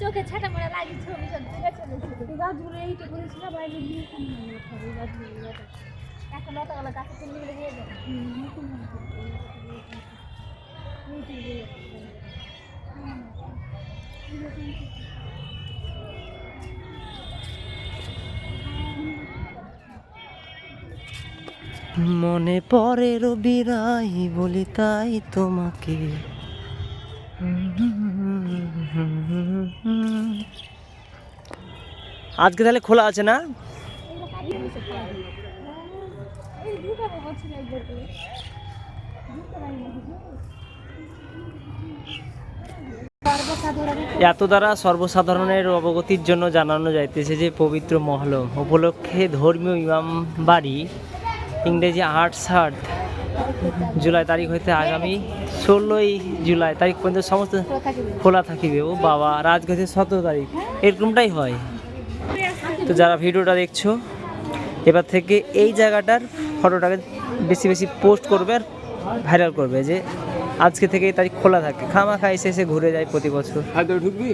চোখে ছাটা মারা লাগে ছবি সব গাছগুলো এইটা করেছিল বাইরে গিয়ে গাছগুলো একটা লতাগুলো গাছে তুলে নিয়ে দিয়ে যাবে মনে পড়ে রবি রাই বলি তাই তোমাকে। আজকে তাহলে খোলা আছে না? এত দ্বারা সর্বসাধারণের অবগতির জন্য জানানো যাইতেছে যে পবিত্র মহলম। উপলক্ষে ধর্মীয় ইমাম বাড়ি ইংরেজি আর্ট সাত জুলাই তারিখ হইতে আগামী ষোলোই জুলাই তারিখ পর্যন্ত সমস্ত খোলা থাকিবে। ও বাবা রাজগঞ্জের সতেরো তারিখ। এরকমটাই হয়। তো যারা ভিডিওটা দেখছ, এবার থেকে এই জায়গাটার ফটোটাকে বেশি বেশি পোস্ট করবে আর ভাইরাল করবে যে আজকে থেকে এই তারিখ খোলা থাকে। খামা খাই এসে এসে ঘুরে যায় প্রতি বছর। ঢুকবি?